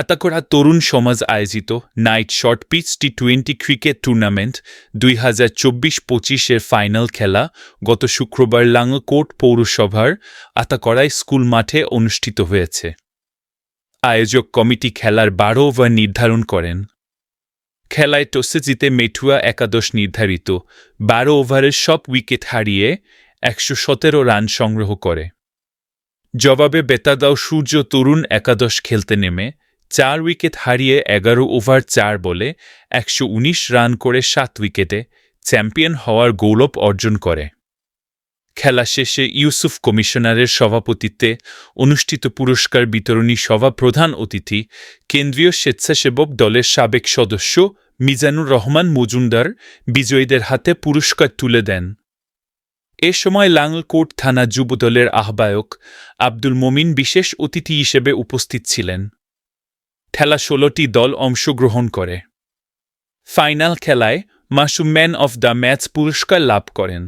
আতাকড়া তরুণ সমাজ আয়োজিত night short pitch T twenty cricket tournament দুই হাজার চব্বিশ পঁচিশের ফাইনাল খেলা গত শুক্রবার লাঙ্গকোট পৌরসভার আতাকড়ায় স্কুল মাঠে অনুষ্ঠিত হয়েছে। আয়োজক কমিটি খেলার বারো ওভার নির্ধারণ করেন। খেলায় টসে জিতে মেঠুয়া একাদশ নির্ধারিত, বারো ওভারের সব উইকেট হারিয়ে একশো সতেরো রান সংগ্রহ করে। জবাবে বেতাদাও সূর্য তরুণ একাদশ খেলতে নেমে চার উইকেট হারিয়ে এগারো ওভার চার বলে একশো উনিশ রান করে সাত উইকেটে চ্যাম্পিয়ন হওয়ার গৌরব অর্জন করে। খেলা শেষে ইউসুফ কমিশনারের সভাপতিত্বে অনুষ্ঠিত পুরস্কার বিতরণী সভা প্রধান অতিথি কেন্দ্রীয় স্বেচ্ছাসেবক দলের সাবেক সদস্য মিজানুর রহমান মজুমদার বিজয়ীদের হাতে পুরস্কার তুলে দেন। এ সময় লাঙ্গলকোট থানা যুবদলের আহ্বায়ক আব্দুল মমিন বিশেষ অতিথি হিসেবে উপস্থিত ছিলেন। খেলা ষোলোটি দল অংশগ্রহণ করে। ফাইনাল খেলায় Masum man of the match পুরস্কার লাভ করেন।